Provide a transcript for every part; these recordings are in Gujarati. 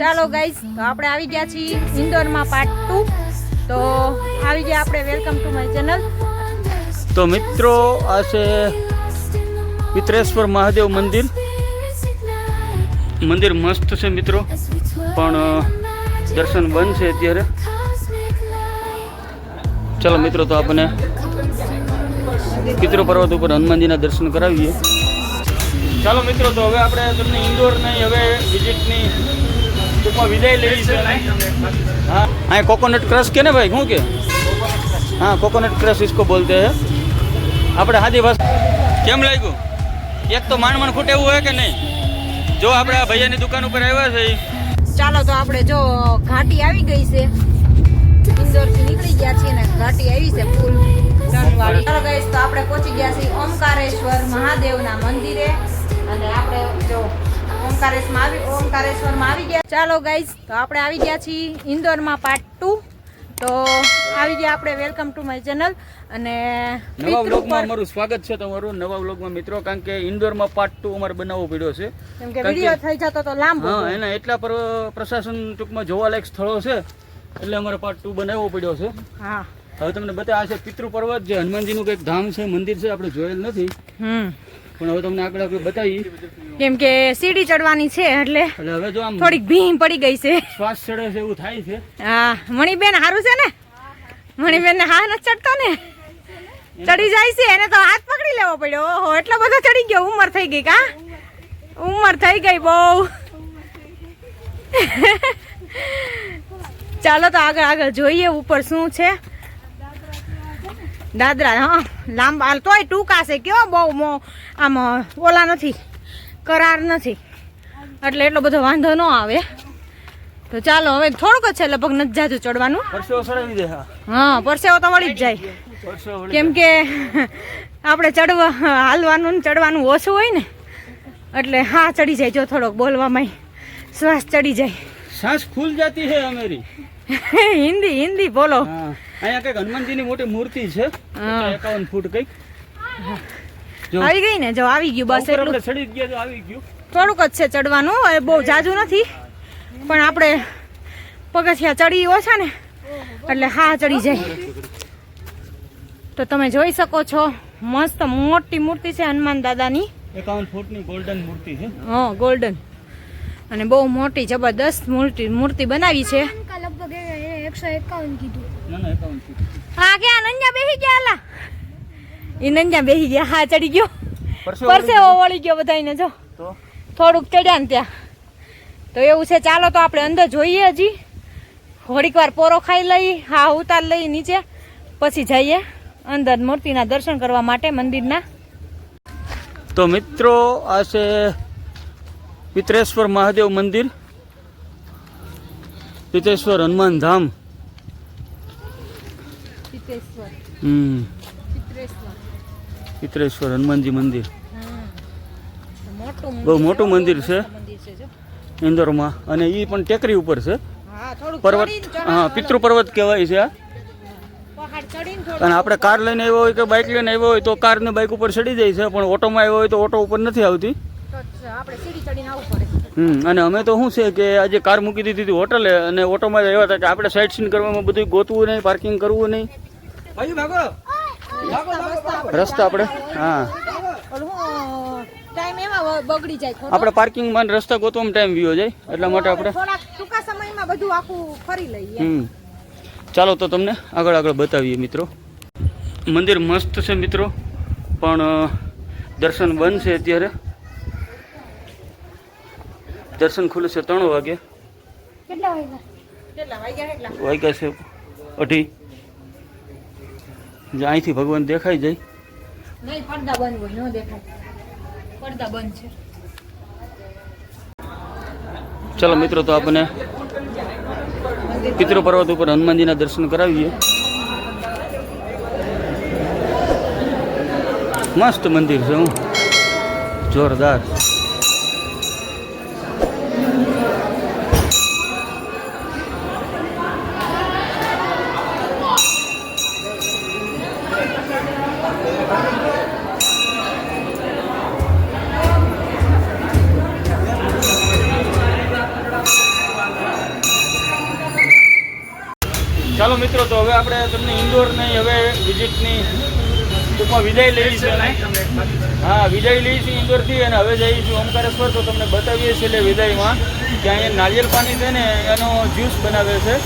ચાલો ગાઈસ તો આપણે આવી ગયા છીએ ઇન્દોરમાં પાર્ટ ટુ તો આવી ગયા આપણે વેલકમ ટુ માય ચેનલ તો મિત્રો, આ છે મિત્રેશ્વર મહાદેવ મંદિર. મંદિર મસ્ત છે મિત્રો, પણ દર્શન બંધ છે અત્યારે. ચાલો મિત્રો, તો આપણે પિતૃ પર્વત ઉપર હનુમાનજીના દર્શન કરાવીએ. ચાલો મિત્રો, તો હવે આપણે તમને ઇન્દોરની હવે વિઝિટની ટૂંકમાં વિદાય લેવી છે હા હા કોકોનટ ક્રશ કે ને ભાઈ, શું કે? હા કોકોનટ ક્રશ ઇસકો બોલતે હે. આપણે હાજી ભાષા કેમ લાગ્યું? એક તો માંડ માંડ ખૂટે એવું હોય કે નહીં? જો આપણે આ ભૈયાની દુકાન ઉપર આવ્યા છે ચાલો તો આપણે જો, ઘાટી આવી ગઈ છે. ઇન્દોરથી નીકળી ગયા છીએ ને ઘાટી આવી છે ફૂલ ટનવાળી ચાલો ગઈ તો આપણે પહોંચી ગયા છીએ ઓમકારેશ્વર મહાદેવના મંદિરે. અને આપણે જો ઓમકારેશ્વરમાં આવી ઓમકારેશ્વરમાં આવી ગયા. ચાલો ગાઈઝ તો આપણે આવી ગયા છીએ ઇન્દોરમાં પાર્ટ ટુ તો આવી ગયા આપણે વેલકમ ટુ માય ચેનલ અને નવા વ્લોગમાં અમારું સ્વાગત છે તમારું નવા વ્લોગમાં મિત્રો કારણ કે ઇન્દોરમાં પાર્ટ ટુ અમારે બનાવવો પડ્યો છે. કેમ કે વીડિયો થઈ જતો તો લાંબો હા એના એટલા પર પ્રશાસન ટૂંકમાં જોવાલાયક સ્થળો છે એટલે અમારે પાર્ટ ટુ બનાવવો પડ્યો છે. હા. હવે તમને બતાવે છે પિતૃ પર્વત જે હનુમાનજીનું કંઈક ધામ છે મંદિર છે આપણે જોયેલ નથી. હમ. પણ હવે તમને આગળ આપણે બતાવી કેમ કે સીડી ચડવાની છે એટલે હવે જો આમ થોડીક ભીમ પડી ગઈ છે. શ્વાસ ચડે છે એવું થાય છે. હા મણીબેન સારું છે ને? મણીબેન હા નથી ચડતો ને? ચડી જાય છે એને તો હાથ પકડી લેવો પડ્યો. ઓહો એટલો બધો ચડી ગયો ઉંમર થઈ ગઈ કા? ઉંમર થઈ ગઈ બહુ. ચાલો તો આગળ આગળ જોઈએ ઉપર શું છે. દાદરા હા? લાંબા તોય ટૂંકા છે કેવો બહુ આમ ઓલા નથી કરાર નથી. એટલે એટલો બધો વાંધો ન આવે. તો ચાલો હવે થોડુંક જ છે લગભગ નથી જાજુ ચડવાનું. હા. પરસેવો તો વળી જ જાય. કેમ કે આપણે ચડવા હાલવાનું ચડવાનું ઓછું હોય ને એટલે હા ચડી જાય જો થોડોક બોલવામાં. શ્વાસ ચડી જાય. શ્વાસ ફૂલ જતી છે હિન્દી હિન્દી બોલો. અહીંયા કંઈક હનુમાનજીની મોટી મૂર્તિ છે. એકાવન ફૂટ કંઈક. આવી ગઈ ને જો આવી ગયું બસ એટલું. ચડી ગયા જો આવી ગયું. થોડુંક જ છે ચડવાનું એ બહુ જાજુ નથી. પણ આપણે પગથિયા ચડી ઓછા ને એટલે હા ચડી જાય. તો તમે જોઈ શકો છો મસ્ત મોટી મૂર્તિ છે હનુમાન દાદાની. એકાવન ફૂટની ગોલ્ડન મૂર્તિ છે. હા ગોલ્ડન અને બહુ મોટી જબરદસ્ત મૂર્તિ મૂર્તિ બનાવી છે. લગભગ એકસો એકાવન કીધું. હા ક્યાં? નંજા બેહી ગયા લા એ નંજા બેહી ગયા. હા ચડી ગયો. પરસેવો વળી ગયો. બધાને જો. થોડુંક ચડ્યા ને ત્યાં. તો એવું છે ચાલો તો આપણે અંદર જોઈએ હજી. થોડીક વાર પોરો ખાઈ લઈ હા ઉતાર લઈ નીચે. પછી જઈએ અંદર મૂર્તિના દર્શન કરવા માટે મંદિરના. તો મિત્રો આ છે પિત્રેશ્વર મહાદેવ મંદિર. પિત્રેશ્વર હનુમાન ધામ. હમ ચિત્રેશ્વર હનુમાનજી મંદિર બહુ મોટું મંદિર છે ઇન્દોરમાં અને એ પણ ટેકરી ઉપર છે પર્વત હા પિતૃ પર્વત કહેવાય છે આ અને આપણે કાર લઈને આવ્યો હોય કે બાઇક લઈને આવ્યો હોય તો કાર ને બાઇક ઉપર ચડી જાય છે પણ ઓટોમાં આવ્યો હોય તો ઓટો ઉપર નથી આવતી હમ અને અમે તો શું છે કે આજે કાર મૂકી દીધી હતી હોટલે અને ઓટોમાં આવ્યા હતા કે આપણે સાઇટ સીન કરવામાં બધું ગોતવું નહીં પાર્કિંગ કરવું નહીં. રસ્તા આપણે હા. ટાઈમ એમાં બગડી જાય ખોટો. આપણે પાર્કિંગમાં ને રસ્તા ગોતવામાં ટાઈમ વિયો જાય એટલા માટે આપણે થોડાક ટૂંકા સમયમાં બધું આખું ફરી લઈએ. હમ. ચાલો તો તમને આગળ આગળ બતાવીએ મિત્રો. મંદિર મસ્ત છે મિત્રો પણ દર્શન બંધ છે અત્યારે. દર્શન ખુલે છે ત્રણ વાગે. કેટલા વાગ્યા? કેટલા વાગ્યા કેટલા વાગ્યા છે અઢી. જે અહીંથી ભગવાન દેખાઈ જાય. નહીં પડદા બંધ હોય ન દેખાય. પડદા બંધ છે. ચાલો મિત્રો તો આપણે પિતૃ પર્વત ઉપર હનુમાનજીના દર્શન કરાવીએ. મસ્ત મંદિર છે હું. જોરદાર. ચાલો મિત્રો, તો હવે આપણે તમને ઇન્દોરની હવે વિઝિટની ટૂંકમાં વિદાય લઈ છે હા, વિદાય લઈ છે ઇન્દોરથી અને હવે છીએ ઓમકારેશ્વર તો તમને બતાવીએ છીએ એટલે વિદાયમાં કે અહીંયા નારિયેલ પાણી છે ને, એનો જ્યુસ બનાવે છે.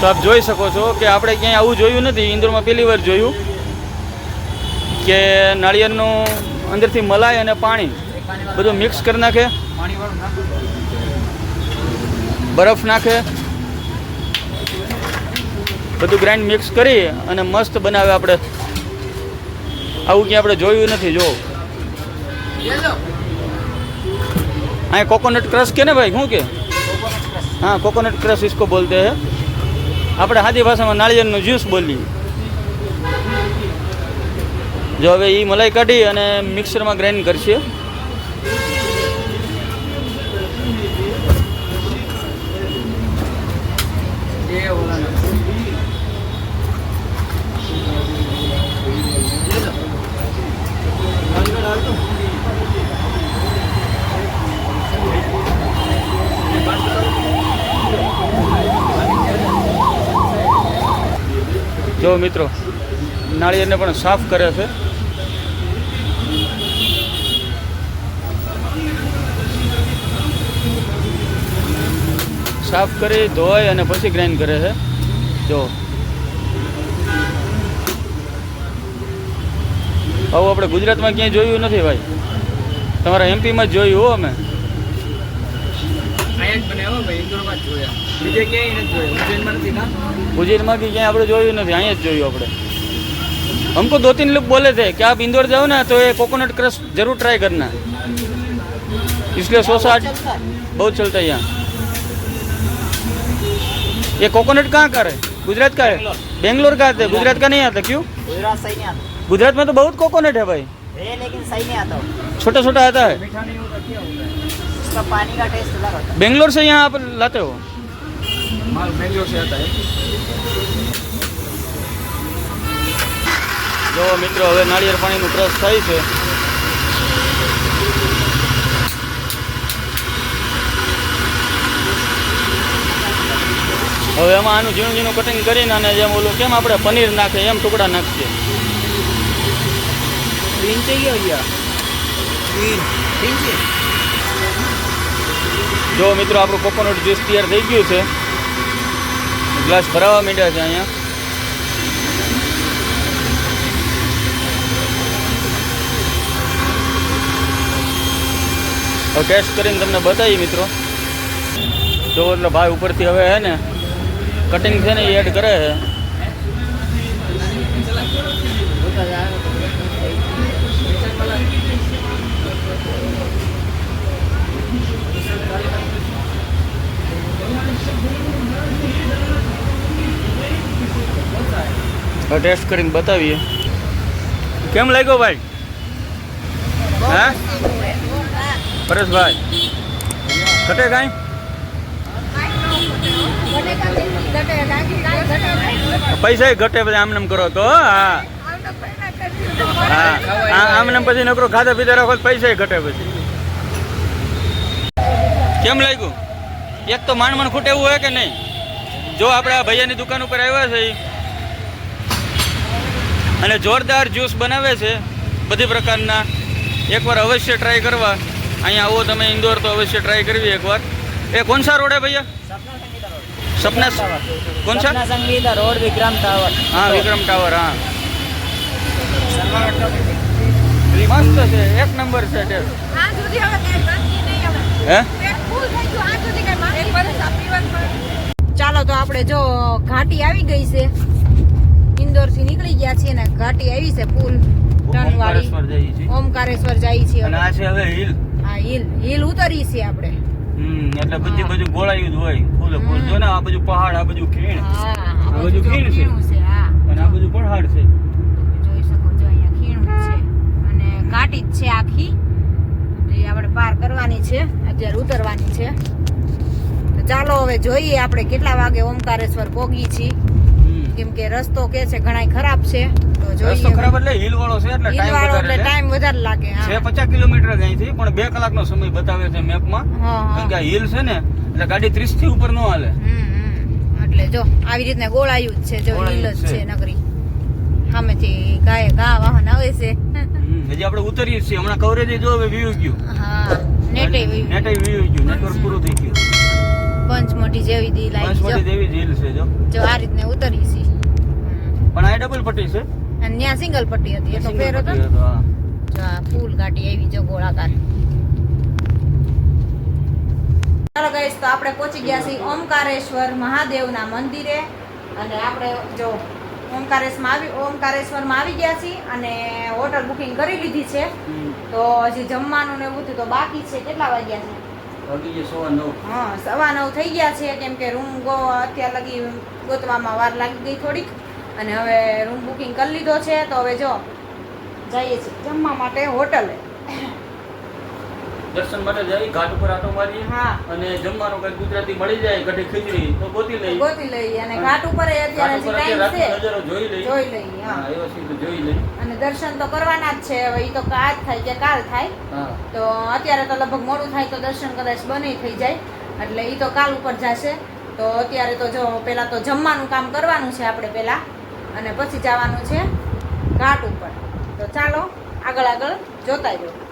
તો આપ જોઈ શકો છો કે આપણે ક્યાંય આવું જોયું નથી. ઇન્દોરમાં પહેલી વાર જોયું કે નાળિયેરનું અંદરથી મલાઈ અને પાણી બધું મિક્સ કરી નાખે. બરફ નાખે. બધું ગ્રાઇન્ડ મિક્સ કરી અને મસ્ત બનાવે આપણે. આવું ક્યાં આપણે જોયું નથી, જો. અહીં કોકોનટ ક્રશ કે ને ભાઈ, શું કે? હા કોકોનટ ક્રશ ઇસકો બોલતે હે. આપણે સાદી ભાષામાં નાળિયેરનું જ્યુસ બોલીએ. જો હવે એ મલાઈ કાઢી અને મિક્સરમાં ગ્રાઇન્ડ કરશે. જો મિત્રો. નાળિયેરને પણ સાફ કરે છે. સાફ કરી, ધોઈ અને પછી ગ્રાઇન્ડ કરે છે. જો. આવું આપણે ગુજરાતમાં ક્યાંય જોયું નથી ભાઈ. તમારા એમપીમાં જ જોયું હો અમે. અહીંયા જ બનાવ્યો ભાઈ ઇન્દોરમાં જ જોયા બીજે ક્યાંય નથી જોયા ઉજ્જૈનમાં નથી ના उज्जैन की क्या આપણે જોયું નથી અહીંયા જ જોયું આપણે हमको दो तीन लोग बोले थे कि आप इंदौर जाओ ना तो ये कोकोनट क्रश जरूर ट्राई करना इसलिए सौ साठ बहुत चलता है यहाँ ये कोकोनट कहाँ का है गुजरात का है बेंगलोर का आता है गुजरात का नहीं आता क्यों गुजरात सही नहीं आता गुजरात में तो बहुत कोकोनट है भाई है लेकिन सही नहीं आता वो। छोटा छोटा आता है मीठा नहीं होता क्या होता है उसका पानी का टेस्ट अलग होता है बेंगलोर से यहाँ आप लाते हो માલ મેલ્યો છે હતા જો મિત્રો હવે નાળિયેર પાણીનું ક્રશ થાય છે. હવે એમાં આનું ઝીણું ઝીણું કટિંગ કરીને અને જેમ ઓલું કેમ આપણે પનીર નાખે એમ ટુકડા નાખીએ. ગ્રીન ચાહીએ ભૈયા ગ્રીન ગ્રીન જો મિત્રો આપણું કોકોનટ જ્યુસ તૈયાર થઈ ગયું છે. ગ્લાસ ભરાવા માંડ્યા છે અહીંયા. હવે ટેસ્ટ કરીને તમને બતાવી મિત્રો. જો એટલે ભાઈ ઉપરથી હવે હે ને કટિંગ છે ને એ એડ કરે છે હવે ટેસ્ટ કરીને બતાવીએ. કેમ લાગ્યો ભાઈ? હે? પરેશભાઈ, ઘટે કાંઈ? પૈસા ઘટે બધા આમને કરો તો, હા હા. આમને પછી નકરો ખાધા પીધા રાખો પૈસા ઘટે પછી. કેમ લાગ્યું? એક તો માંડ માંડ ખૂટે એવું હોય કે નહીં? જો આપણે આ ભૈયાની દુકાન ઉપર આવ્યા છે. અને જોરદાર જ્યુસ બનાવે છે બધી પ્રકારના. એકવાર અવશ્ય ટ્રાય કરવા. અહીંયા આવો તમે ઇન્દોર તો અવશ્ય ટ્રાય કરવી એકવાર. એ કોણ સા રોડ ભૈયા? સપના કોણ સા સંગીતા રોડ વિક્રમ ટાવર. હા વિક્રમ ટાવર હા. મસ્ત છે એક નંબર છે હે? ચાલો તો આપણે જો ઘાટી આવી ગઈ છે. ઇન્દોરથી નીકળી ગયા છીએ ને ઘાટી આવી છે પુલ ટર્ન વાળી ઓમકારેશ્વર જાય છે અને આ છે હવે હિલ. હા હિલ. હિલ ઉતરી છે આપણે. હમ એટલે બધી બધું ગોળાયું જ હોય. ફૂલે ફૂલ. જો ને આ બધું પહાડ આ બધું ખીણ. આ બધું ખીણ છે. અને આ બધું પહાડ છે. જોઈ શકો છો અહીંયા ખીણ છે. અને ઘાટી જ છે આખી. એટલે આપણે પાર કરવાની છે. અત્યારે ઉતરવાની છે. ચાલો હવે જોઈએ આપણે કેટલા વાગે ઓમકારેશ્વર પોગી છીએ. કેમ કે રસ્તો કે છે ઘણાય ખરાબ છે. તો રસ્તો ખરાબ એટલે હિલ વાળો છે એટલે ટાઈમ વધારે એટલે ટાઈમ વધારે લાગે છે હા પચાસ કિલોમીટર જ અહીંથી પણ 2 કલાકનો સમય બતાવે છે મેપમાં. કારણ કે હિલ છે ને એટલે ગાડી ત્રીસથી ઉપર ન હાલે. એટલે જો આવી રીતના ગોળાયું જ છે જો ગોળાયું જ છે. નગરી. સામેથી ગાય ગા વાહન આવે છે. હજી આપણે ઉતરીએ છીએ. હમણાં કવરેજ જો હવે વ્યૂ ગયું. હા નેટે નેટે વ્યૂ ગયું. નેટવર્ક પૂરું થઈ ગયું. પંચમોટી જેવી દી લાઈન જો. પંચમઢી દેવી ઝીલ છે જો. જો આ રીતને ઉતરી છે. પણ આ ડબલ પટ્ટી છે? અને ત્યાં સિંગલ પટ્ટી હતી એટલો ફેર હતો ફૂલ ગાડી આવી જો ગોળાકાર. ચાલો ગાઈસ તો આપણે પહોંચી ગયા છીએ ઓમકારેશ્વર મહાદેવના મંદિરે. અને આપણે જો ઓમકારેશમાં આવી ઓમકારેશ્વરમાં આવી ગયા છીએ અને હોટલ બુકિંગ કરી લીધી છે. તો હજી જમવાનું ને એવું તો બાકી છે. કેટલા વાગ્યા છે? સવા નવ. હા સવા નવ થઈ ગયા છે. કેમ કે રૂમ ગો અત્યાર લગી ગોતવામાં વાર લાગી ગઈ થોડીક. અને હવે રૂમ બુકિંગ કરી લીધો છે તો હવે જો જઈએ છીએ જમવા માટે હોટલે. દર્શન માટે જઈ ઘાટ ઉપર આટો મારી હા. અને જમવાનું કઈ ગુજરાતી મળી જાય કઢી ખીચડી તો ગોતી લઈ ગોતી લઈ અને ઘાટ ઉપર અત્યારે ટાઈમ છે નજારો જોઈ લઈએ. જોઈ લઈ હા. એવા સીધું જોઈ લઈ અને દર્શન તો કરવાના જ છે હવે ઈ તો આજ થાય કે કાલ થાય. હા. તો અત્યારે તો લગભગ મોડું થાય તો દર્શન કદાચ બને થઈ જાય. એટલે ઈ તો કાલ ઉપર જશે. તો અત્યારે તો જો પહેલાં તો જમવાનું કામ કરવાનું છે આપણે પહેલાં અને પછી જવાનું છે ઘાટ ઉપર. તો ચાલો આગળ આગળ જોતા રહ્યો